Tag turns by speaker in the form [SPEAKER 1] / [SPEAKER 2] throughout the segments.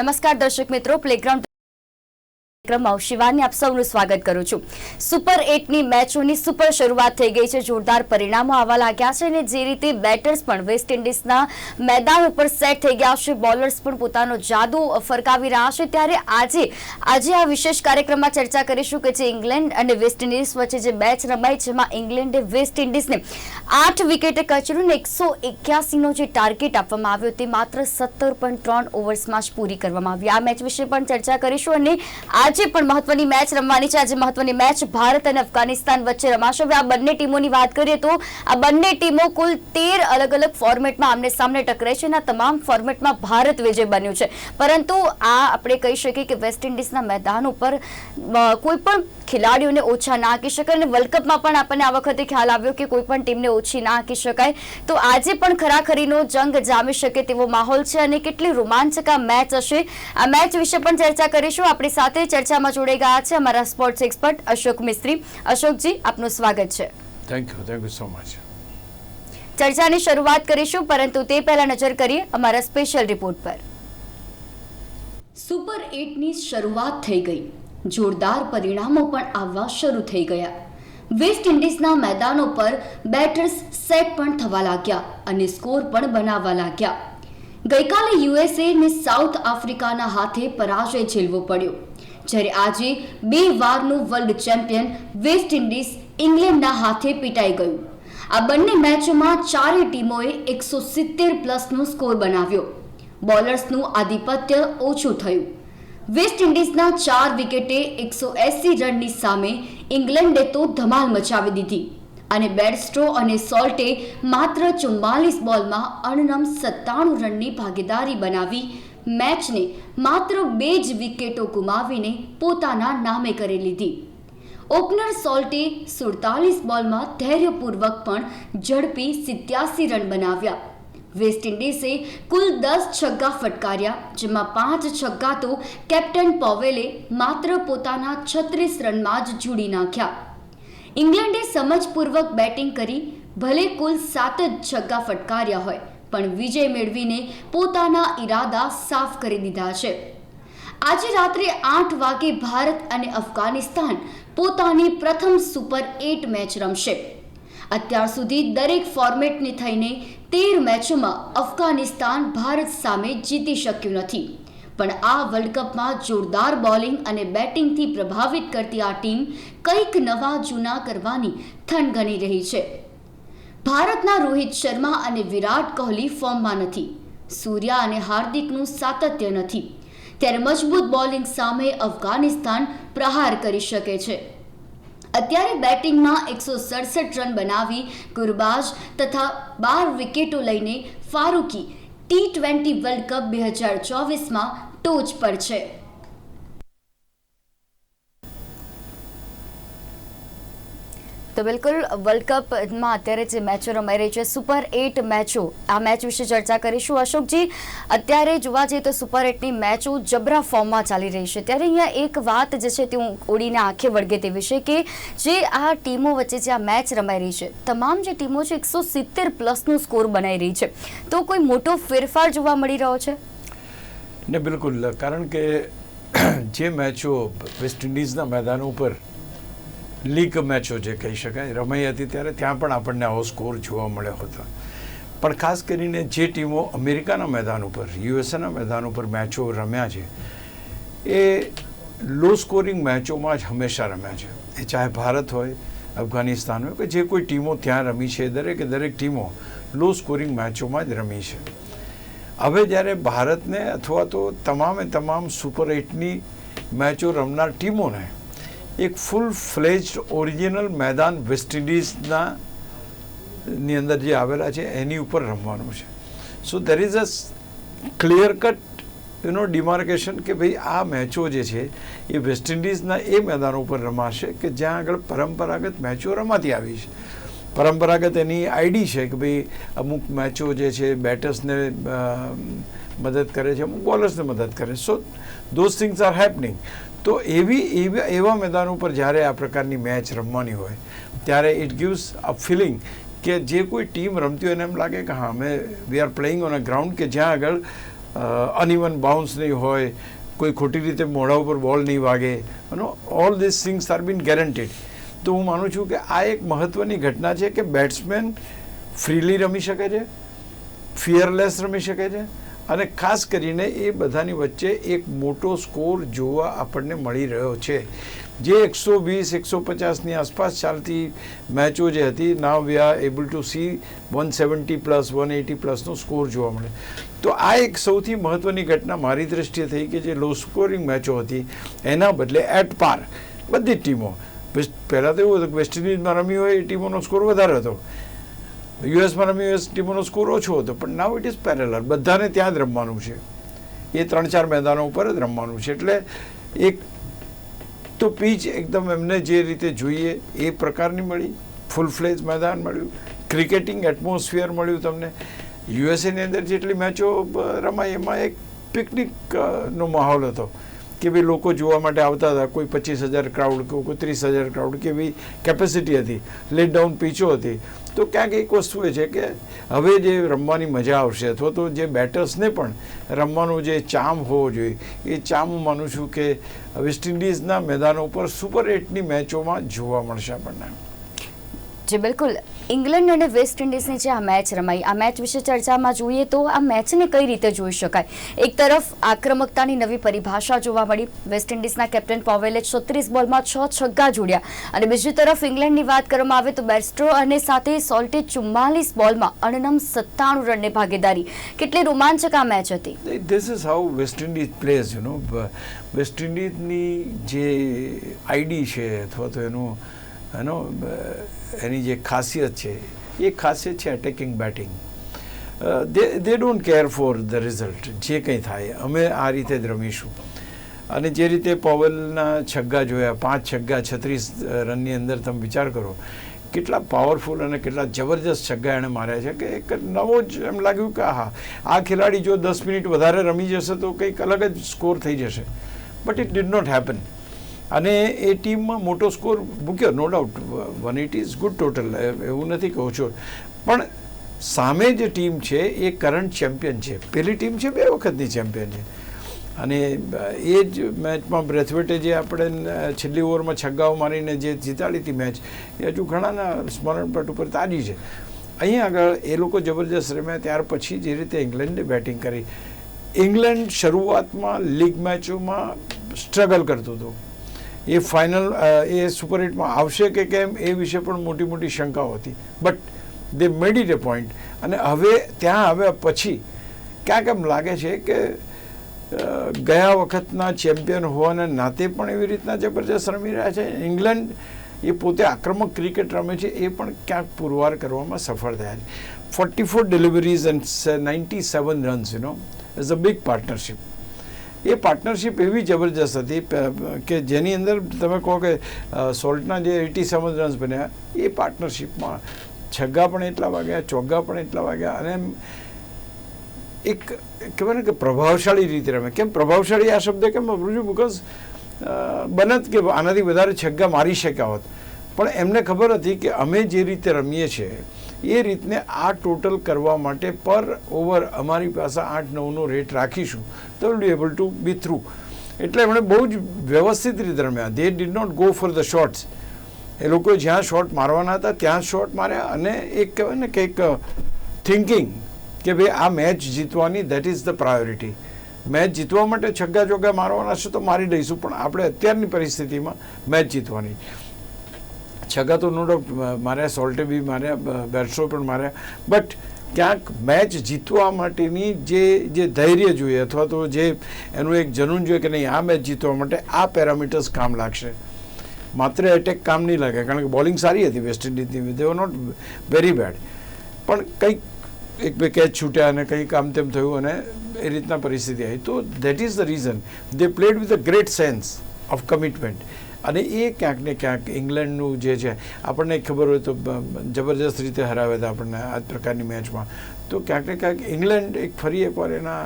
[SPEAKER 1] નમસ્કાર દર્શક મિત્રો પ્લેગ્રાઉન્ડ કાર્યક્રમમાં શિવાની આપ સૌનું સ્વાગત કરું છું. સુપર એટની મેચોની સુપર શરૂઆત થઈ ગઈ છે. જોરદાર પરિણામો આવવા લાગ્યા છે અને જે રીતે બેટર્સ પણ વેસ્ટ ઇન્ડિઝના મેદાન ઉપર સેટ થઈ ગયા છે. બોલર્સ પણ પોતાનો જાદુ ફરકાવી રહ્યા છે. ત્યારે આજે આજે આ વિશેષ કાર્યક્રમમાં ચર્ચા કરીશું કે જે ઇંગ્લેન્ડ અને વેસ્ટ ઇન્ડિઝ વચ્ચે જે મેચ રમાઈ જેમાં ઇંગ્લેન્ડે વેસ્ટ ઇન્ડિઝને આઠ વિકેટે કચર્યું ને એકસો એક્યાસીનો જે ટાર્ગેટ આપવામાં આવ્યો તે માત્ર સત્તર પોઈન્ટ ત્રણ ઓવર્સમાં જ પૂરી કરવામાં આવી. આ મેચ વિશે પણ ચર્ચા કરીશું અને આજે પણ મહત્વની મેચ રમવાની છે. આજે મહત્વની મેચ ભારત અને અફઘાનિસ્તાન વચ્ચે રમાશે. હવે આ બંને ટીમોની વાત કરીએ તો આ બંને ટીમો કુલ તેર અલગ અલગ ફોર્મેટમાં આમને સામને ટકરે છે અને તમામ ફોર્મેટમાં ભારત વિજય બન્યું છે. પરંતુ આ આપણે કહી શકીએ કે વેસ્ટ ઇન્ડિઝના મેદાન ઉપર કોઈ પણ ખેલાડીઓને ઓછા ના આંકી શકાય અને વર્લ્ડ કપમાં પણ આપણને આ વખતે ખ્યાલ આવ્યો કે કોઈ પણ ટીમને ઓછી ના આંકી શકાય. તો આજે પણ ખરાખરીનો જંગ જામી શકે તેવો માહોલ છે અને કેટલી રોમાંચક આ મેચ હશે. આ મેચ વિશે પણ ચર્ચા કરીશું. આપણી સાથે ચર્ચામાં જોડાઈ ગયા છે અમારા સ્પોર્ટ્સ એક્સપર્ટ અશોક મિસ્ત્રી. અશોકજી આપનું સ્વાગત છે.
[SPEAKER 2] Thank you thank you so much
[SPEAKER 1] ચર્ચાની શરૂઆત કરીશું પરંતુ તે પહેલા નજર કરીએ અમારા સ્પેશિયલ રિપોર્ટ પર. સુપર એટની શરૂઆત થઈ ગઈ. જોરદાર પરિણામો પણ આવવા શરૂ થઈ ગયા. વેસ્ટ ઇન્ડિઝના મેદાનો પર બેટર્સ સેટ પણ થવા લાગ્યા અને સ્કોર પણ બનાવવા લાગ્યા. ગઈકાલે યુએસએ ને સાઉથ આફ્રિકાના હાથે પરાજય ઝીલવો પડ્યો. જ્યારે આજે બે વારનું વર્લ્ડ ચેમ્પિયન વેસ્ટ ઇન્ડિઝ ઇંગ્લેન્ડના હાથે પીટાઈ ગયું. આ બંને મેચોમાં ચારેય ટીમોએ એકસો સિત્તેર પ્લસનો સ્કોર બનાવ્યો. બોલર્સનું આધિપત્ય ઓછું થયું. વેસ્ટ ઇન્ડિઝના ચાર વિકેટે એકસો એસી રનની સામે ઇંગ્લેન્ડે તો ધમાલ મચાવી દીધી. અને બેડસ્ટ્રો અને સોલ્ટે માત્ર ચુમ્માલીસ બોલમાં અણનમ સત્તાણું રનની ભાગીદારી બનાવી મેચને માત્ર બે જ વિકેટો ગુમાવીને પોતાના નામે કરી લીધી. ઓપનર સોલ્ટે સુડતાલીસ બોલમાં ધૈર્યપૂર્વક પણ ઝડપી સિત્યાસી રન બનાવ્યા. વેસ્ટ ઇન્ડિઝે કુલ દસ છગ્ગા ફટકાર્યા, જેમાં પાંચ છગ્ગા તો કેપ્ટન પોવેલે માત્ર પોતાના છત્રીસ રનમાં જ જોડી નાખ્યા. ઇંગ્લેન્ડે સમજપૂર્વક બેટિંગ કરી, ભલે કુલ સાત જ છગ્ગા ફટકાર્યા હોય. પણ વિજય મેળવીને પોતાના ઈરાદા સાફ કરી દીધા છે. આજે રાત્રે આઠ વાગે ભારત અને અફઘાનિસ્તાન પોતાની પ્રથમ સુપર એટ મેચ રમશે. અત્યાર સુધી દરેક ફોર્મેટને થઈને તેર મેચોમાં અફઘાનિસ્તાન ભારત સામે જીતી શક્યું નથી. પણ આ વર્લ્ડ કપમાં જોરદાર બોલિંગ અને બેટિંગથી પ્રભાવિત કરતી આ ટીમ કંઈક નવા જૂના કરવાની થનગની રહી છે. ભારતના રોહિત શર્મા અને વિરાટ કોહલી ફોર્મમાં નથી. સૂર્યા અને હાર્દિકનું સાતત્ય નથી. ત્યારે મજબૂત બોલિંગ સામે અફઘાનિસ્તાન પ્રહાર કરી શકે છે. અત્યારે બેટિંગમાં એકસો સડસઠ રન બનાવી ગુરબાજ તથા બાર વિકેટો લઈને Farooqi T twenty World Cup બે હજાર ચોવીસમાં ટોચ પર છે. તો બિલકુલ વર્લ્ડ કપમાં અત્યારે જે મેચો રમાઈ રહી છે સુપર એટ મેચો આ મેચ વિશે ચર્ચા કરીશું. અશોકજી, અત્યારે જોવા જઈએ તો સુપર એટની મેચો જબરા ફોર્મમાં ચાલી રહી છે. ત્યારે અહીંયા એક વાત જે છે તે હું ઓડીને આંખે વળગે તેવી છે કે જે આ ટીમો વચ્ચે જે આ મેચ રમાઈ રહી છે, તમામ જે ટીમો છે, એકસો સિત્તેર પ્લસનું સ્કોર બનાવી રહી છે. તો કોઈ મોટો ફેરફાર જોવા મળી રહ્યો છે?
[SPEAKER 2] ને બિલકુલ, કારણ કે જે મેચો વેસ્ટ ઇન્ડિઝના મેદાનો ઉપર લીગ મેચો જે કહી શકાય, રમાઈ હતી ત્યારે ત્યાં પણ આપણને આવો સ્કોર જોવા મળ્યો હતો. પણ ખાસ કરીને જે ટીમો અમેરિકાના મેદાન ઉપર, યુએસએના મેદાન ઉપર મેચો રમ્યા છે, એ લો સ્કોરિંગ મેચોમાં જ હંમેશા રમ્યા છે. એ ચાહે ભારત હોય, અફઘાનિસ્તાન હોય, કે જે કોઈ ટીમો ત્યાં રમી છે, દરેકે દરેક ટીમો લો સ્કોરિંગ મેચોમાં જ રમી છે. હવે જ્યારે ભારતને અથવા તો તમામે તમામ સુપર એટની મેચો રમનાર ટીમોને એક ફૂલ ફ્લેજ ઓરિજિનલ મેદાન વેસ્ટ ઇન્ડિઝના ની અંદર જે આવેલા છે, એની ઉપર રમવાનું છે. So there is a clear cut you know demarcation કે ભાઈ આ મેચો જે છે, એ વેસ્ટ ઇન્ડિઝના એ મેદાનો ઉપર રમાશે કે જ્યાં આગળ પરંપરાગત મેચો રમાતી આવી છે. પરંપરાગત એની આઈડી છે કે ભાઈ અમુક મેચો જે છે બેટર્સને મદદ કરે છે, અમુક બોલર્સને મદદ કરે so those things are happening તો એવી, એવા એવા મેદાનો ઉપર જ્યારે આ પ્રકારની મેચ રમવાની હોય, ત્યારે ઇટ ગિવ્સ અ ફિલિંગ કે જે કોઈ ટીમ રમતી હોય એને એમ લાગે કે હા, અમે we are playing on a ground કે જ્યાં આગળ અનઇવન બાઉન્સ નહીં હોય, કોઈ ખોટી રીતે મોઢા ઉપર બોલ નહીં વાગે. અને all this things are been guaranteed તો હું માનું છું કે આ એક મહત્ત્વની ઘટના છે કે બેટ્સમેન ફ્રીલી રમી શકે છે ફિયરલેસ રમી શકે છે અને ખાસ કરીને એ બધાની વચ્ચે એક મોટો સ્કોર જોવા આપણને મળી રહ્યો છે. જે એકસો વીસ, એકસો પચાસની આસપાસ ચાલતી મેચો જે હતી now we are able to see one seventy plus one eighty પ્લસનો score જોવા મળે. તો આ એક સૌથી મહત્ત્વની ઘટના મારી દ્રષ્ટિએ થઈ કે જે લો સ્કોરિંગ મેચો હતી, એના બદલે એટ પાર બધી જ ટીમો પહેલાં તો એવું હતું કે વેસ્ટ ઇન્ડિઝમાં રમી હોય એ ટીમોનો સ્કોર વધારે હતો. યુએસમાં રમી યુએસ ટીમોનો સ્કોર ઓછો હતો, પણ નાવ ઇટ ઇઝ પેરેલર બધાને ત્યાં જ રમવાનું છે. એ ત્રણ ચાર મેદાનો ઉપર જ રમવાનું છે. એટલે એક તો પીચ એકદમ એમને જે રીતે જોઈએ એ પ્રકારની મળી. ફૂલ ફ્લેજ મેદાન મળ્યું. ક્રિકેટિંગ એટમોસ્ફિયર મળ્યું તમને. યુએસએની અંદર જેટલી મેચો રમાય એમાં એક પિકનિક નો માહોલ હતો. કે ભાઈ લોકો જોવા માટે આવતા હતા. કોઈ પચીસ હજાર ક્રાઉડ કોઈ ત્રીસ હજાર ક્રાઉડ કે એવી કેપેસિટી હતી. લેટ ડાઉન પીચો હતી. તો ક્યાંક એક વસ્તુ એ છે કે હવે જે રમવાની મજા આવશે અથવા તો જે બેટર્સને પણ રમવાનો જે ચામ હોવો જોઈએ, એ ચામ હું માનું છું કે વેસ્ટ ઇન્ડિઝના મેદાનો ઉપર સુપર એટની મેચોમાં જોવા મળશે આપણને.
[SPEAKER 1] જે, બિલકુલ. ઇંગ્લેન્ડ અને વેસ્ટ ઇન્ડિઝની જે આ મેચ રમાઈ, આ મેચ વિશે ચર્ચામાં જોઈએ તો આ મેચને કઈ રીતે જોઈ શકાય? એક તરફ આક્રમકતાની નવી પરિભાષા જોવા મળી. વેસ્ટ ઇન્ડિઝના કેપ્ટન પોવેલે છત્રીસ બોલમાં છ છગ્ગા જોડ્યા. અને બીજી તરફ ઇંગ્લેન્ડની વાત કરવામાં આવે તો બેસ્ટ્રો અને સાથે સોલ્ટે ચુમ્માલીસ બોલમાં અણનમ સત્તાણું રનની ભાગીદારી. કેટલી રોમાંચક આ મેચ હતી.
[SPEAKER 2] This is how West Indies plays you know West ઇન્ડિઝની જે આઈડી છે અથવા તો એનું એનો એની જે ખાસિયત છે, એ ખાસિયત છે attacking batting they don't care for the result જે કંઈ થાય, અમે આ રીતે જ રમીશું. અને જે રીતે પવલના છગ્ગા જોયા, પાંચ છગ્ગા, છત્રીસ રનની અંદર તમે વિચાર કરો, કેટલા પાવરફુલ અને કેટલા જબરજસ્ત છગ્ગા એણે માર્યા છે, કે એક નવો જ એમ લાગ્યું કે હા આ ખેલાડી જો દસ મિનિટ વધારે રમી જશે તો કંઈક અલગ જ સ્કોર થઈ જશે. But it did not happen અને એ ટીમમાં મોટો સ્કોર મૂક્યો no doubt one eighty is good total એવું નથી કહું છું. પણ સામે જે ટીમ છે, એ કરંટ ચેમ્પિયન છે. પેલી ટીમ છે, બે વખતની ચેમ્પિયન છે. અને, એ જ મેચમાં બ્રેથવેટે જે આપણે છેલ્લી ઓવરમાં છગ્ગાઓ મારીને જે જીતાડી હતી મેચ, એ હજુ ઘણાના સ્મરણપટ ઉપર તાજી છે. અહીં આગળ એ લોકો જબરજસ્ત રમ્યા, ત્યાર પછી જે રીતે ઇંગ્લેન્ડે બેટિંગ કરી. ઇંગ્લેન્ડ શરૂઆતમાં લીગ મેચોમાં સ્ટ્રગલ કરતું હતું. એ ફાઇનલ એ સુપર હિટમાં આવશે કે કેમ એ વિશે પણ મોટી મોટી શંકાઓ હતી. But they made it a point અને હવે, ત્યાં આવ્યા પછી ક્યાંક એમ લાગે છે કે ગયા વખતના ચેમ્પિયન હોવાના નાતે પણ એવી રીતના જબરજસ્ત રમી રહ્યા છે. ઇંગ્લેન્ડ એ પોતે આક્રમક ક્રિકેટ રમે છે, એ પણ ક્યાંક પુરવાર કરવામાં સફળ થયા છે. Forty four deliveries and ninety seven runs you is a big partnership A partnership એવી જબરજસ્ત હતી કે જેની અંદર તમે કહો કે સોલ્ટના જે એટી સેવન રન્સ બન્યા, એ પાર્ટનરશિપમાં છગ્ગા પણ એટલા વાગ્યા, ચોગ્ગા પણ એટલા વાગ્યા, અને એક કહેવાય ને કે પ્રભાવશાળી રીતે રમે. કેમ પ્રભાવશાળી આ શબ્દ કેમ વાપરું છું બિકોઝ બનત કે આનાથી વધારે છગ્ગા મારી શક્યા હોત. પણ એમને ખબર હતી કે અમે જે રીતે રમીએ છીએ એ રીતને આ ટોટલ કરવા માટે પર ઓવર અમારી પાસે આઠ નવનો રેટ રાખીશું. તો will be able to be through એટલે એમણે બહુ જ વ્યવસ્થિત રીતે રમ્યા. They did not go for the shorts એ લોકો જ્યાં શોટ મારવાના હતા, ત્યાં શોટ માર્યા અને એક કહેવાય ને કંઈક થિંકિંગ કે ભાઈ આ મેચ જીતવાની that is the priority match જીતવા માટે છગ્ગા ચોગ્ગા મારવાના છે તો મારી દઈશું, પણ આપણે અત્યારની પરિસ્થિતિમાં મેચ જીતવાની. છગ્ગા તો નો ડાઉટ માર્યા સોલ્ટે બી માર્યા બેટ્સો પણ માર્યા બટ ક્યાંક મેચ જીતવા માટેની જે જે ધૈર્ય જોઈએ અથવા તો જે એનું એક જનૂન જોઈએ કે નહીં, આ મેચ જીતવા માટે આ પેરામીટર્સ કામ લાગશે. માત્ર એટેક કામ નહીં લાગે, કારણ કે બોલિંગ સારી હતી વેસ્ટ ઇન્ડિઝની દે નોટ વેરી બેડ પણ કંઈક એક બે કેચ છૂટ્યા અને કંઈક આમ તેમ થયું અને એ રીતના પરિસ્થિતિ આવી. તો that is the reason they played with a great sense of commitment અને એ ક્યાંક ને ક્યાંક ઇંગ્લેન્ડનું જે છે, આપણને ખબર હોય તો જબરજસ્ત રીતે હરાવે છે આપણને આ પ્રકારની મેચમાં. તો ક્યાંક ને ક્યાંક ઇંગ્લેન્ડ એક ફરી એકવાર એના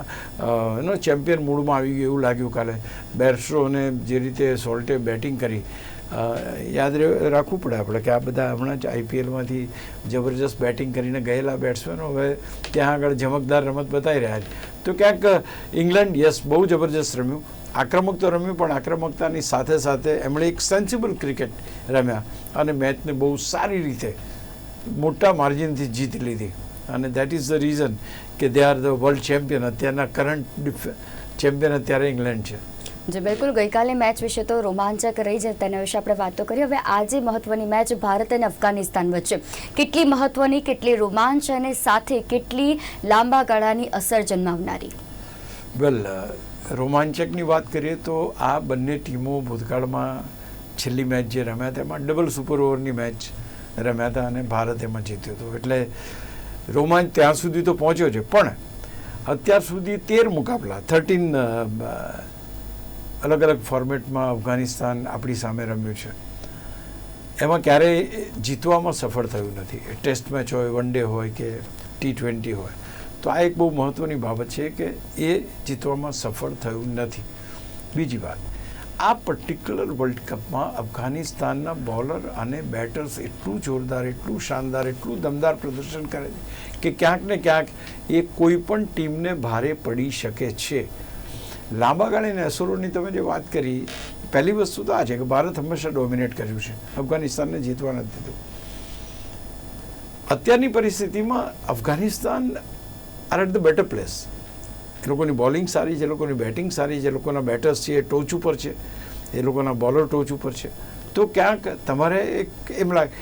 [SPEAKER 2] એનો ચેમ્પિયન મૂડમાં આવી ગયું એવું લાગ્યું કાલે. બેરસ્ટ્રોને જે રીતે સોલ્ટે બેટિંગ કરી યાદ રાખવું પડે આપણે કે આ બધા હમણાં જ આઈપીએલમાંથી જબરજસ્ત બેટિંગ કરીને ગયેલા બેટ્સમેનો. હવે ત્યાં આગળ ચમકદાર રમત બતાવી રહ્યા છે. તો ક્યાંક ઇંગ્લેન્ડ, યસ, બહુ જબરજસ્ત રમ્યું. આક્રમક તો રમ્યું પણ આક્રમકતાની સાથે સાથે એમણે એક સેન્સિબલ ક્રિકેટ રમ્યા અને મેચને બહુ સારી રીતે મોટા માર્જિનથી જીતી લીધી. અને દેટ ઇઝ ધ રીઝન કે they are the world champion અત્યારના કરંટ ચેમ્પિયન અત્યારે ઇંગ્લેન્ડ છે.
[SPEAKER 1] જે બિલકુલ. ગઈકાલે મેચ વિશે તો રોમાંચક રહી છે તેના વિશે આપણે વાતો કરી. હવે આજે મહત્વની મેચ ભારત અને અફઘાનિસ્તાન વચ્ચે. કેટલી મહત્વની કેટલી રોમાંચ અને સાથે કેટલી લાંબા ગાળાની અસર જન્માવનારી?
[SPEAKER 2] વેલ રોમાંચકની વાત કરીએ તો આ બંને ટીમો ભૂતકાળમાં છેલ્લી મેચ જે રમ્યા તેમાં ડબલ સુપર ઓવરની મેચ રમ્યા હતા અને ભારત એમાં જીત્યો હતો. એટલે રોમાંચ ત્યાં સુધી તો પહોંચ્યો છે. પણ અત્યાર સુધી તેર મુકાબલા થર્ટીન અલગ અલગ ફોર્મેટમાં અફઘાનિસ્તાન આપણી સામે રમ્યું છે. એમાં ક્યારેય જીતવામાં સફળ થયું નથી. ટેસ્ટ મેચ હોય વન ડે હોય કે ટી ટ્વેન્ટી હોય. તો આ એક બહુ મહત્ત્વની બાબત છે કે એ જીતવામાં સફળ થયું નથી. બીજી વાત, આ પર્ટિક્યુલર વર્લ્ડ કપમાં અફઘાનિસ્તાનના બોલર અને બેટર્સ એટલું જોરદાર, એટલું શાનદાર, એટલું દમદાર પ્રદર્શન કરે છે કે ક્યાંક ને ક્યાંક એ કોઈ પણ ટીમને ભારે પડી શકે છે. લાંબા ગાળાની અસરોની તમે જે વાત કરી, પહેલી વસ્તુ તો આ છે કે ભારત હંમેશા ડોમિનેટ કર્યું છે. અફઘાનિસ્તાનને જીતવા નથી દીધું. અત્યારની પરિસ્થિતિમાં Afghanistan are at the better place. એ લોકોની બોલિંગ સારી છે, એ લોકોની બેટિંગ સારી છે, એ લોકોના બેટર્સ છે, એ ટોચ ઉપર છે, એ લોકોના બોલર ટોચ ઉપર છે. તો ક્યાંક તમારે એક એમ લાગે,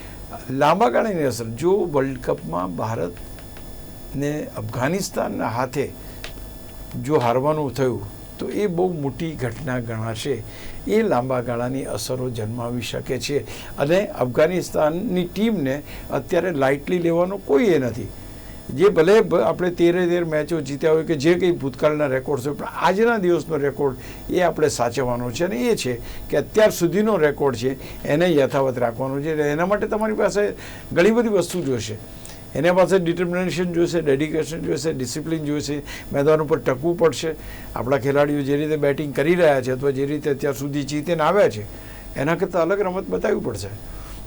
[SPEAKER 2] લાંબા ગાળાની અસર. જો વર્લ્ડ કપમાં ભારતને અફઘાનિસ્તાનના હાથે જો હારવાનું થયું, તો એ બહુ મોટી ઘટના ગણાશે. એ લાંબા ગાળાની અસરો જન્માવી શકે છે. અને અફઘાનિસ્તાનની ટીમને અત્યારે લાઇટલી લેવાનો કોઈ એ નથી. જે ભલે આપણે તેરે તેર મેચો જીત્યા હોય કે જે કંઈ ભૂતકાળના રેકોર્ડ હોય, પણ આજના દિવસનો રેકોર્ડ એ આપણે સાચવવાનો છે અને એ છે કે અત્યાર સુધીનો રેકોર્ડ છે, એને યથાવત રાખવાનો છે. એના માટે તમારી પાસે ઘણી બધી વસ્તુ જોશે. એના પાસે ડિટર્મિનેશન જોઈશે ડેડિકેશન જોઈશે ડિસિપ્લિન જોઈશે મેદાન ઉપર ટકવું પડશે. આપણા ખેલાડીઓ જે રીતે બેટિંગ કરી રહ્યા છે અથવા જે રીતે અત્યાર સુધી જીતીને આવ્યા છે, એના કરતાં અલગ રમત બતાવવી પડશે.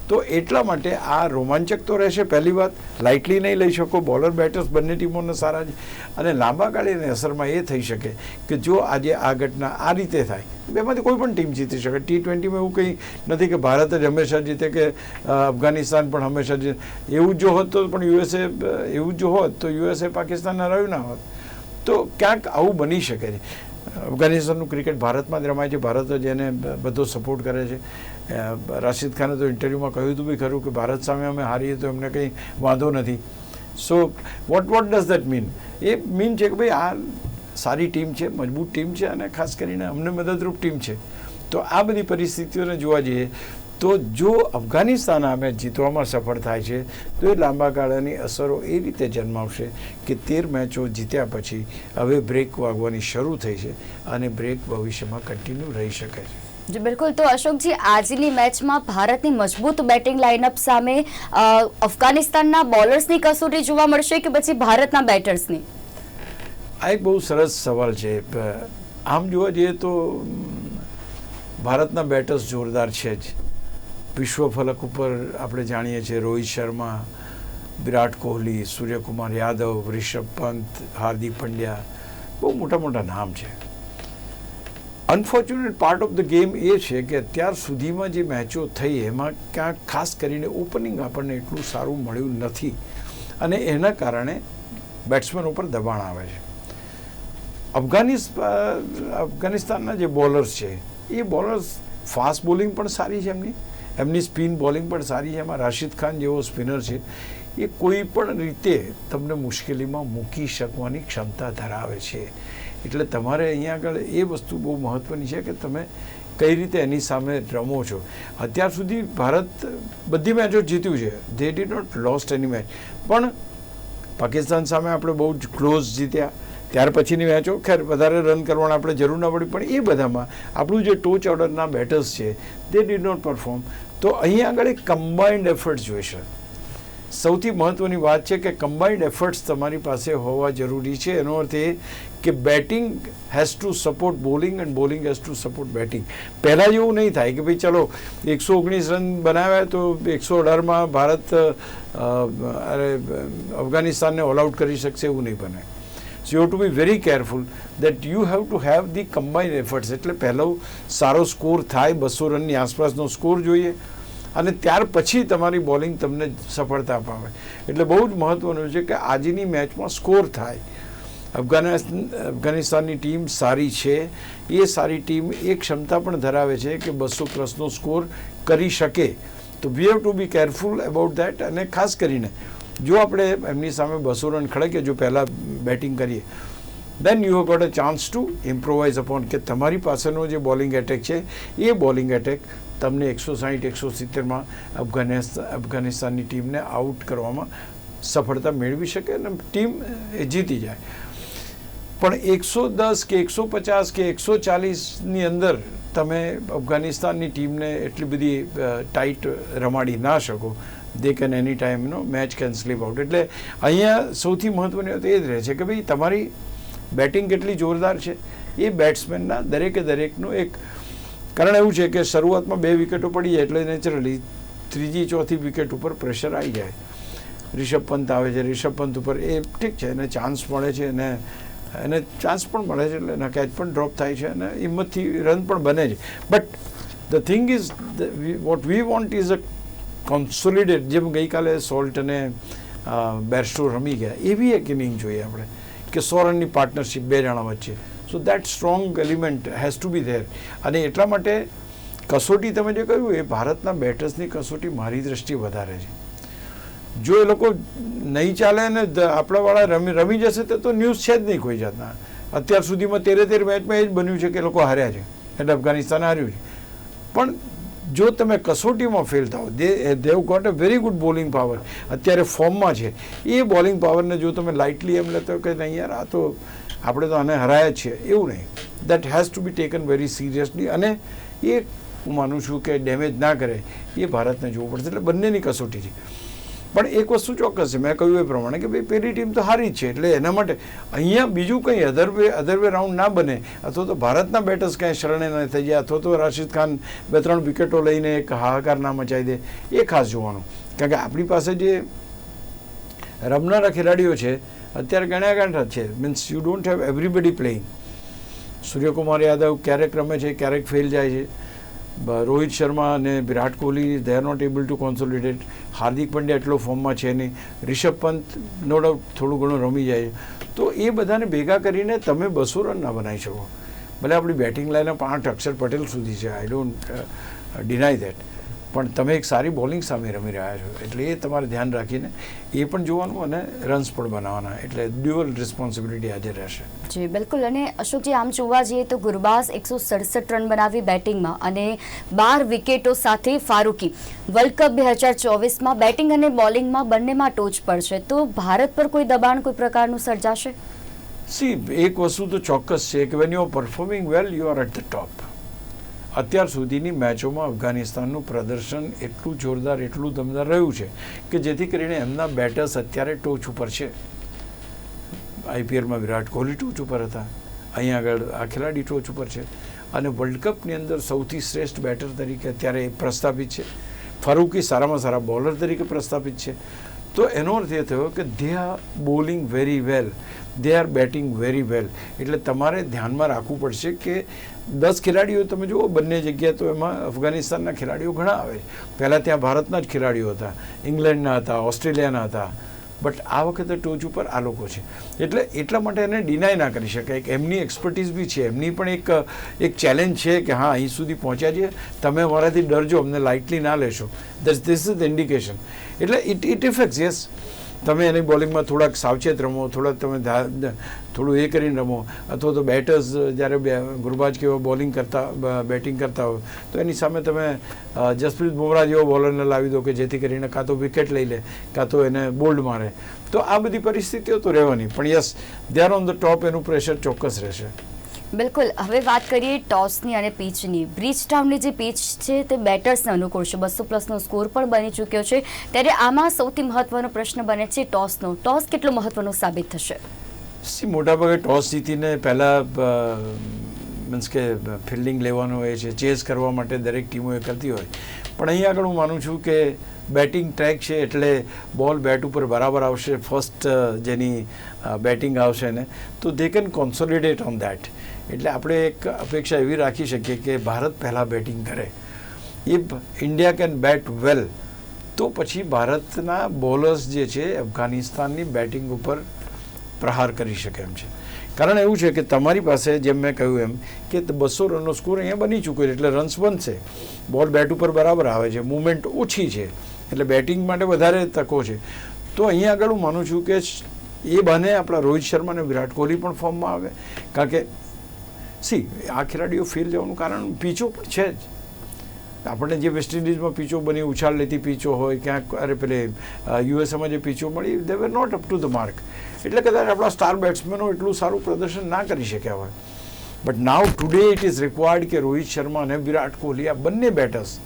[SPEAKER 2] તો એટલા માટે આ રોમાંચક તો રહેશે, પહેલી વાત. લાઇટલી નહીં લઈ શકો બોલર બેટર્સ બંને ટીમોને સારા છે અને લાંબા ગાળીની અસરમાં એ થઈ શકે કે જો આજે આ ઘટના આ રીતે થાય બેમાંથી કોઈ પણ ટીમ જીતી શકે. ટી ટ્વેન્ટીમાં એવું કંઈ નથી કે ભારત જ હંમેશા જીતે કે અફઘાનિસ્તાન પણ હંમેશા જીતે. એવું જો હોત તો પણ યુએસએ એવું જો હોત તો યુએસએ પાકિસ્તાન હરાવ્યું ના હોત. તો ક્યાંક આવું બની શકે છે. અફઘાનિસ્તાનનું ક્રિકેટ ભારતમાં જ રમાય છે. ભારત જ એને બધો સપોર્ટ કરે છે. રાશિદ ખાને તો ઇન્ટરવ્યૂમાં કહ્યું હતું બી ખરું કે ભારત સામે અમે હારીએ તો એમને કંઈ વાંધો નથી. So what what does that mean A mean છે કે ભાઈ આ સારી ટીમ છે, મજબૂત ટીમ છે અને ખાસ કરીને અમને મદદરૂપ ટીમ છે. તો આ બધી પરિસ્થિતિઓને જોવા જઈએ તો જો અફઘાનિસ્તાન આ મેચ જીતવામાં સફળ થાય છે, તો એ લાંબા ગાળાની અસરો એ રીતે જન્માવશે કે તેર મેચો જીત્યા પછી હવે બ્રેક વાગવાની શરૂ થઈ છે અને બ્રેક ભવિષ્યમાં કન્ટિન્યુ રહી શકે છે.
[SPEAKER 1] જી, બિલકુલ. તો અશોકજી, આજની મેચમાં ભારતની મજબૂત બેટિંગ લાઇનઅપ સામે અફઘાનિસ્તાનના બોલર્સની કસોટી જોવા મળશે કે પછી ભારતના બેટર્સની?
[SPEAKER 2] આ એક બહુ સરસ સવાલ છે. આમ જોવા જઈએ તો ભારતના બેટર્સ જોરદાર છે જ. વિશ્વ ફલક ઉપર આપણે જાણીએ છીએ રોહિત શર્મા, વિરાટ કોહલી, સૂર્યકુમાર યાદવ, રિષભ પંત, હાર્દિક પંડ્યા. બહુ મોટા મોટા નામ છે. Unfortunate part of the game એ છે કે અત્યાર સુધીમાં જે મેચો થઈ, એમાં ક્યાંક ખાસ કરીને ઓપનિંગ આપણને એટલું સારું મળ્યું નથી. અને એના કારણે બેટ્સમેન ઉપર દબાણ આવે છે. અફઘાનિસ્તાન અફઘાનિસ્તાનના જે બોલર્સ છે, એ બોલર્સ ફાસ્ટ બોલિંગ પણ સારી છે એમની. એમની સ્પિન બોલિંગ પણ સારી છે. એમાં રાશિદ ખાન જેવો સ્પિનર છે, એ કોઈ પણ રીતે તમને મુશ્કેલીમાં મૂકી શકવાની ક્ષમતા ધરાવે છે. એટલે તમારે અહીંયા આગળ એ વસ્તુ બહુ મહત્ત્વની છે કે તમે કઈ રીતે એની સામે રમો છો. અત્યાર સુધી ભારત બધી મેચો જીત્યું છે. They did not lost any match પણ પાકિસ્તાન સામે આપણે બહુ જ ક્લોઝ જીત્યા. ત્યાર પછીની મેચો, ખેર, વધારે રન કરવાની આપણે જરૂર ના પડી, પણ એ બધામાં આપણું જે ટોચ ઓર્ડરના બેટર્સ છે તે ડીડ નોટ પરફોર્મ તો અહીંયા આગળ એક કમ્બાઇન્ડ એફર્ટ જોઈશે. સૌથી મહત્વની વાત છે કે કમ્બાઇન્ડ એફર્ટ્સ તમારી પાસે હોવા જરૂરી છે. એનો અર્થ એ કે batting has to support bowling and bowling has to support batting પહેલાં જેવું નહીં થાય કે ભાઈ ચલો એકસો ઓગણીસ રન બનાવ્યા તો એકસો અઢારમાં ભારત અરે, અફઘાનિસ્તાનને ઓલ આઉટ કરી શકશે એવું નહીં બને. So you to be very careful that you have to have the combined efforts એટલે પહેલો સારો સ્કોર થાય, બસો રનની આસપાસનો સ્કોર જોઈએ. અને ત્યાર પછી તમારી બોલિંગ તમને સફળતા અપાવે એટલે બહુ જ મહત્વનું છે કે આજની મેચમાં સ્કોર થાય. અફઘાનિસ્તાન અફઘાનિસ્તાનની ટીમ સારી છે. એ સારી ટીમ એ ક્ષમતા પણ ધરાવે છે કે બસો પ્લસનો સ્કોર કરી શકે. તો we have to be careful about that અને ખાસ કરીને જો આપણે એમની સામે બસો રન ખડકીએ, જો પહેલાં બેટિંગ કરીએ then you have got a chance to improvise upon કે તમારી પાસેનો જે બોલિંગ એટેક છે, એ બોલિંગ એટેક તમને એકસો સાહીઠ, એકસો સિત્તેરમાં અફઘાનિસ્તાન અફઘાનિસ્તાનની ટીમને આઉટ કરવામાં સફળતા મેળવી શકે અને ટીમ એ જીતી જાય. પણ એકસો દસ કે એકસો પચાસ કે એકસો ચાલીસની અંદર તમે અફઘાનિસ્તાનની ટીમને એટલી બધી ટાઈટ રમાડી ના શકો. દે કેન એની ટાઈમનો મેચ કેન સ્લીપ આઉટ એટલે અહીંયા સૌથી મહત્ત્વની વાત એ જ રહે છે કે ભાઈ તમારી બેટિંગ કેટલી જોરદાર છે. એ બેટ્સમેનના દરેકે દરેકનું એક કારણ એવું છે કે શરૂઆતમાં બે વિકેટો પડી જાય એટલે નેચરલી ત્રીજી, ચોથી વિકેટ ઉપર પ્રેશર આવી જાય. રિષભ પંત આવે છે, રિષભ પંત ઉપર એ ઠીક છે, એને ચાન્સ મળે છે અને એને ચાન્સ પણ મળે છે એટલે એના કેચ પણ ડ્રોપ થાય છે અને હિંમતથી રન પણ બને છે. But the thing is what we want is a consolidate જેમ ગઈકાલે સોલ્ટ અને બેરસ્ટો રમી ગયા. એવી એક ઇનિંગ જોઈએ આપણે, કે સો રનની પાર્ટનરશિપ બે જણા વચ્ચે. So that strong element has to be there અને એટલા માટે કસોટી તમે જે કહ્યું, એ ભારતના બેટર્સની કસોટી મારી દ્રષ્ટિએ વધારે છે. જો એ લોકો નહીં ચાલે ને આપણાવાળા રમી રમી જશે તો ન્યૂઝ છે જ નહીં કોઈ જાતના. અત્યાર સુધીમાં તેરે તેર મેચમાં એ જ બન્યું છે કે લોકો હાર્યા છે એટલે અફઘાનિસ્તાન હાર્યું છે. પણ જો તમે કસોટીમાં ફેલ થાઓ they they've got a very good bowling power. અત્યારે ફોર્મમાં છે. એ બોલિંગ પાવરને જો તમે લાઇટલી એમ લેતો કે નહીં યાર, આ તો આપણે તો આને હરાયા છીએ. એવું નહીં. That has to be taken very seriously અને એ હું માનું છું કે ડેમેજ ના કરે, એ ભારતને જોવું પડશે. એટલે બંનેની કસોટી છે. પણ એક વસ્તુ ચોક્કસ છે. મેં કહ્યું એ પ્રમાણે કે ભાઈ પેલી ટીમ તો હારી છે. એટલે એના માટે અહીંયા બીજું કંઈ other way other way round ના બને. અથવા તો ભારતના બેટર્સ કાંઈ શરણે ન થઈ જાય. અથવા તો રાશિદ ખાન બે ત્રણ વિકેટો લઈને એક હાહાકાર ના મચાવી દે. એ ખાસ જોવાનું. કારણ કે આપણી પાસે જે રમનારા ખેલાડીઓ છે અત્યારે ગણ્યા ગાંઠા છે. Means you don't have everybody playing Suryakumar Yadav ક્યારેક રમે છે, ક્યારેક ફેલ જાય છે. રોહિત શર્મા અને Virat Kohli they are not able to consolidate Hardik Pandya એટલો ફોર્મમાં છે નહીં. રિષભ પંત નો ડાઉટ થોડું ઘણું રમી જાય છે. તો એ બધાને ભેગા કરીને તમે બસો રન ના બનાવી શકો. ભલે આપણી બેટિંગ લાઈન આઠ અક્ષર પટેલ સુધી છે. આઈ ડોન્ટ ડિનાય દેટ પણ તમે એક સારી બોલિંગ સામે રમી રહ્યા છો. એટલે એ તમારે ધ્યાન રાખીને એ પણ જોવાનું અને રન્સ પણ બનાવવાના. એટલે ડ્યુઅલ રિસ્પોન્સિબિલિટી આજે રહેશે.
[SPEAKER 1] જી બિલકુલ. અને અશોકજી આમ જોવા જઈએ તો ગુરબાઝ એકસો સડસઠ રન બનાવી બેટિંગમાં અને બાર વિકેટો સાથે ફારૂકી. વર્લ્ડ કપ બે હજાર ચોવીસમાં બેટિંગ અને બોલિંગમાં બંનેમાં ટોચ પર છે. તો ભારત પર કોઈ દબાણ કોઈ પ્રકારનું સર્જાશે?
[SPEAKER 2] સી એક વસ્તુ તો ચોક્કસ છે કે when you are performing well you are at the top અત્યાર સુધીની મેચોમાં અફઘાનિસ્તાનનું પ્રદર્શન એટલું જોરદાર, એટલું દમદાર રહ્યું છે કે જેથી કરીને એમના બેટર્સ અત્યારે ટોચ ઉપર છે. આઈપીએલમાં વિરાટ કોહલી ટોચ ઉપર હતા. અહીંયા આગળ આ ખેલાડી ટોચ ઉપર છે. અને વર્લ્ડ કપની અંદર સૌથી શ્રેષ્ઠ બેટર તરીકે અત્યારે એ પ્રસ્થાપિત છે. ફારૂકી સારામાં સારા બોલર તરીકે પ્રસ્થાપિત છે. તો એનો અર્થ એ થયો કે they are bowling very well they are batting very well એટલે તમારે ધ્યાનમાં રાખવું પડશે કે દસ ખેલાડીઓ, તમે જુઓ, બંને જગ્યાએ તો એમાં અફઘાનિસ્તાનના ખેલાડીઓ ઘણા આવે. પહેલાં ત્યાં ભારતના જ ખેલાડીઓ હતા. ઇંગ્લેન્ડના હતા, ઓસ્ટ્રેલિયાના હતા. બટ આ વખતે ટોચ ઉપર આ લોકો છે. એટલે એટલા માટે એને ડિનાય ના કરી શકાય. કે એમની એક્સપર્ટીઝ બી છે. એમની પણ એક એક ચેલેન્જ છે કે હા, અહીં સુધી પહોંચ્યા છે. તમે અમારાથી ડરજો, અમને લાઇટલી ના લેશો. ધીસ ઇઝ ઇન્ડિકેશન એટલે ઇટ ઇટ ઇફેક્ટ્સ યસ તમે એની બોલિંગમાં થોડાક સાવચેત રમો, થોડાક તમે થોડું એ કરીને રમો. અથવા તો બેટર્સ જ્યારે ગુરબાજ કેવો બોલિંગ કરતા બેટિંગ કરતા હોય, તો એની સામે તમે જસપ્રીત બુમરાહ જેવો બોલરને લાવી દો કે જેથી કરીને કાં તો વિકેટ લઈ લે, કાં તો એને બોલ્ડ મારે. તો આ બધી પરિસ્થિતિઓ તો રહેવાની. પણ યસ ધ્યાન ઓન ધ ટોપ એનું પ્રેશર ચોક્કસ રહેશે.
[SPEAKER 1] બિલકુલ. હવે વાત કરીએ ટોસની અને પીચની. બ્રિજ ટાઉનની જે પીચ છે તે બેટર્સને અનુકૂળ છે. બસો પ્લસનો સ્કોર પણ બની ચૂક્યો છે. ત્યારે આમાં સૌથી મહત્વનો પ્રશ્ન બને છે ટોસનો. ટોસ કેટલો મહત્વનો સાબિત થશે?
[SPEAKER 2] મોટાભાગે ટોસ જીતીને પહેલાં મીન્સ કે, ફિલ્ડિંગ લેવાનું હોય છે ચેઝ કરવા માટે દરેક ટીમો એ કરતી હોય. પણ અહીં આગળ હું માનું છું કે બેટિંગ ટ્રેક છે એટલે બોલ બેટ ઉપર બરાબર આવશે, ફર્સ્ટ જેની બેટિંગ આવશે ને તો they can consolidate on that એટલે આપણે એક અપેક્ષા એવી રાખી શકીએ કે ભારત પહેલાં બેટિંગ કરે. If India can bat well તો પછી ભારતના બોલર્સ જે છે, અફઘાનિસ્તાનની બેટિંગ ઉપર પ્રહાર કરી શકે એમ છે. કારણ એવું છે કે તમારી પાસે, જેમ મેં કહ્યું એમ, કે બસો રનનો સ્કોર અહીંયા બની ચૂક્યો છે, એટલે રન્સ બનશે. બોલ બેટ ઉપર બરાબર આવે છે મુવમેન્ટ ઓછી છે, એટલે બેટિંગ માટે વધારે તકો છે. તો અહીંયા આગળ હું માનું છું કે એ બને આપણા રોહિત શર્મા અને વિરાટ કોહલી પણ ફોર્મમાં આવે. કારણ કે સી આ ખેલાડીઓ ફેલ જવાનું કારણ પીચો પણ છે જ. આપણને જે વેસ્ટ ઇન્ડિઝમાં પીચો બની, ઉછાળ લેતી પીચો હોય, ક્યાંક, અરે પેલે યુએસએમાં જે પીચો મળી they were not up to the mark એટલે કદાચ આપણા સ્ટાર બેટ્સમેનો એટલું સારું પ્રદર્શન ના કરી શક્યા હોય. But now today it is required કે રોહિત શર્મા અને વિરાટ કોહલી, આ બંને બેટર્સ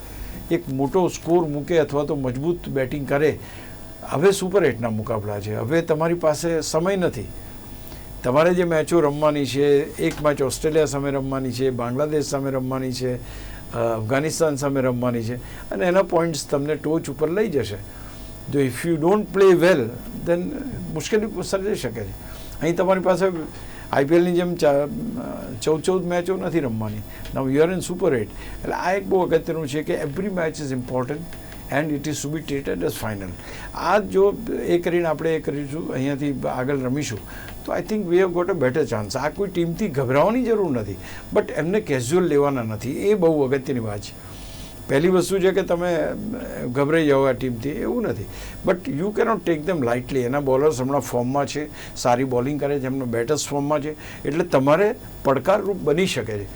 [SPEAKER 2] એક મોટો સ્કોર મૂકે અથવા તો મજબૂત બેટિંગ કરે. હવે સુપર એટના મુકાબલા છે. હવે તમારી પાસે સમય નથી. તમારે જે મેચો રમવાની છે, એક મેચ ઓસ્ટ્રેલિયા સામે રમવાની છે, બાંગ્લાદેશ સામે રમવાની છે અફઘાનિસ્તાન સામે રમવાની છે, અને એના પોઈન્ટ્સ તમને ટોચ ઉપર લઈ જશે. જો if you don't play well then મુશ્કેલી સર્જાઈ શકે છે. અહીં તમારી પાસે આઈપીએલની જેમ ચૌદ ચૌદ મેચો નથી રમવાની. નવ યુઆર ઇન સુપર એટ એટલે આ એક બહુ અગત્યનું છે કે every match is important and it is to be treated as final આ જો એ કરીને આપણે એ કરીશું, અહીંયાથી આગળ રમીશું. તો I think we have got a better chance આ કોઈ ટીમથી ગભરાવાની જરૂર નથી. બટ એમને કેઝ્યુઅલ લેવાના નથી. એ બહુ અગત્યની વાત છે. પહેલી વસ્તુ છે કે તમે ગભરાઈ જાઓ આ ટીમથી, એવું નથી. But you cannot take them lightly એના બોલર્સ હમણાં ફોર્મમાં છે. સારી બોલિંગ કરે છે. એમનો બેટર્સ ફોર્મમાં છે. એટલે તમારે પડકારરૂપ બની શકે છે.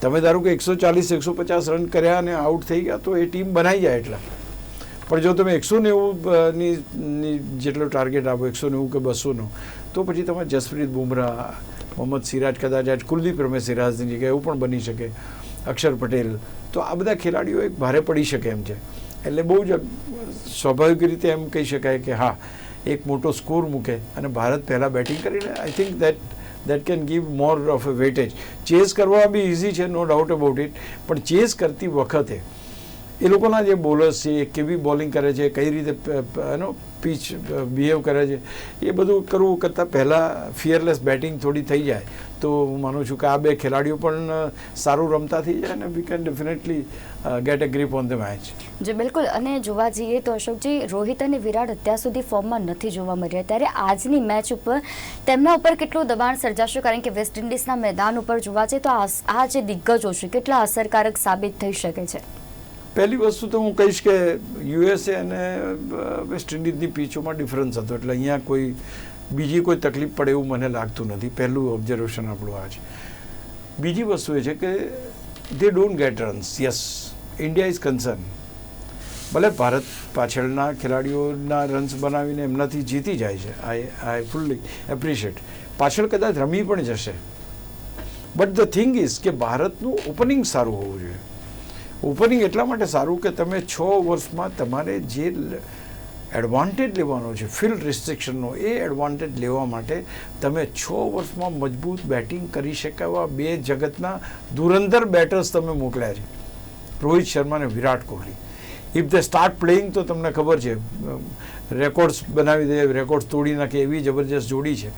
[SPEAKER 2] તમે ધારો કે એકસો ચાલીસ, એકસો પચાસ રન કર્યા અને આઉટ થઈ ગયા, તો એ ટીમ બનાવી જાય એટલા. પણ જો તમે એકસો નેવું ની જેટલો ટાર્ગેટ આપો, એકસો નેવું કે બસોનો તો પછી તમે જસપ્રીત બુમરાહ, મોહમ્મદ સિરાજ કદાચ આજ કુલદીપ રમે સિરાજની જગ્યાએ એવું પણ બની શકે, અક્ષર પટેલ. તો આ બધા ખેલાડીઓ એક ભારે પડી શકે એમ છે. એટલે બહુ જ સ્વાભાવિક રીતે એમ કહી શકાય કે હા, એક મોટો સ્કોર મૂકે અને ભારત પહેલાં બેટિંગ કરીને I think that that can give more of a weightage. Chase કરવા બી ઇઝી છે, નો ડાઉટ અબાઉટ ઇટ. પણ ચેઝ કરતી વખતે એ લોકોના જે બોલર્સ છે એ કેવી બોલિંગ કરે છે, કઈ રીતે એનો પીચ બિહેવ કરે છે, એ બધું કરવું કરતાં પહેલાં ફિયરલેસ બેટિંગ થોડી થઈ જાય. તો હું માનું છું કે આ બે ખેલાડીઓ પણ સારું રમતા થઈ જાય અને we can definitely get a grip on the match
[SPEAKER 1] જે બિલકુલ, અને જોવા જઈએ તો અશોકજી, રોહિત અને વિરાટ અત્યાર સુધી ફોર્મમાં નથી જોવા મળ્યા. ત્યારે આજની મેચ ઉપર તેમના ઉપર કેટલું દબાણ સર્જાશે? કારણ કે વેસ્ટ ઇન્ડિઝના મેદાન ઉપર જોવા જઈએ તો આ જે દિગ્ગજો છે, કેટલા અસરકારક સાબિત થઈ શકે છે?
[SPEAKER 2] પહેલી વસ્તુ તો હું કહીશ કે યુએસએ અને વેસ્ટ ઇન્ડિઝની પીચોમાં ડિફરન્સ હતો. એટલે અહીંયા કોઈ, બીજી કોઈ તકલીફ પડે એવું મને લાગતું નથી. પહેલું ઓબ્ઝર્વેશન આપણું આ છે. બીજી વસ્તુ એ છે કે they don't get runs yes India is concern ભલે ભારત પાછળના ખેલાડીઓના રન્સ બનાવીને એમનાથી જીતી જાય છે. આઈ આઈ ફૂલ્લી એપ્રિશિએટ પાછળ કદાચ રમી પણ જશે. બટ ધ થિંગ ઇઝ કે ભારતનું ઓપનિંગ સારું હોવું જોઈએ. ઓપનિંગ એટલા માટે સારું કે તમે છ વર્ષમાં તમારે જે એડવાન્ટેજ લેવાનો છે ફિલ્ડ રિસ્ટ્રિક્શનનો એ એડવાન્ટેજ લેવા માટે તમે છ વર્ષમાં મજબૂત બેટિંગ કરી શકાય એવા બે જગતના ધુરંધર બેટર્સ તમે મોકલ્યા છે. રોહિત શર્મા અને Virat Kohli. If they start playing તો તમને ખબર છે રેકોર્ડ્સ બનાવી દે રેકોર્ડ્સ તોડી નાખે, એવી જબરજસ્ત જોડી છે.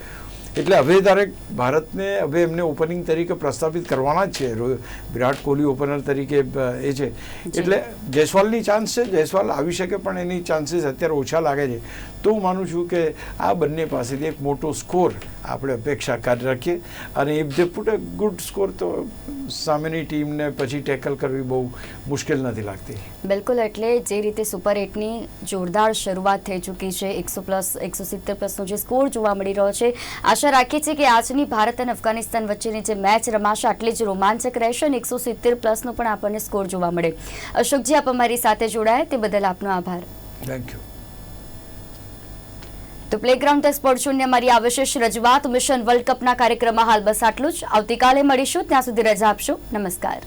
[SPEAKER 2] એટલે હવે તારે ભારતને હવે એમને ઓપનિંગ તરીકે પ્રસ્થાપિત કરવાના જ છે. વિરાટ કોહલી ઓપનર તરીકે એ છે. એટલે જયસ્વાલની ચાન્સ છે. જયસ્વાલ આવી શકે પણ એની ચાન્સીસ અત્યારે ઓછા લાગે છે. તો હું માનું છું કે આ બંને પાસેથી એક મોટો સ્કોર આપણે અપેક્ષા કરી રાખીએ. અને if they put a good score તો સામેની ટીમને પછી ટેકલ કરવી બહુ મુશ્કેલ નથી લાગતી.
[SPEAKER 1] બિલકુલ એટલે જે રીતે સુપર એટની જોરદાર શરૂઆત થઈ ચૂકી છે એકસો પ્લસ એકસો સિત્તેર પ્લસનો જે સ્કોર જોવા મળી રહ્યો છે આશા રાખીએ છીએ કે આજની ભારત અને અફઘાનિસ્તાન વચ્ચેની જે મેચ રમાશે આટલી જ રોમાંચક રહેશે અને એકસો સિત્તેર પ્લસનો પણ આપણને સ્કોર જોવા મળે. અશોકજી આપ અમારી સાથે જોડાયા તે બદલ આપનો આભાર.
[SPEAKER 2] થેન્ક યુ
[SPEAKER 1] તો પ્લેગ્રાઉન્ડ સ્પોર્ટ શૂન્ય મારી આ વિશેષ રજૂઆત મિશન વર્લ્ડ કપના કાર્યક્રમમાં હાલ બસ આટલું જ. આવતીકાલે મળીશું. ત્યાં સુધી રજા આપશો. નમસ્કાર.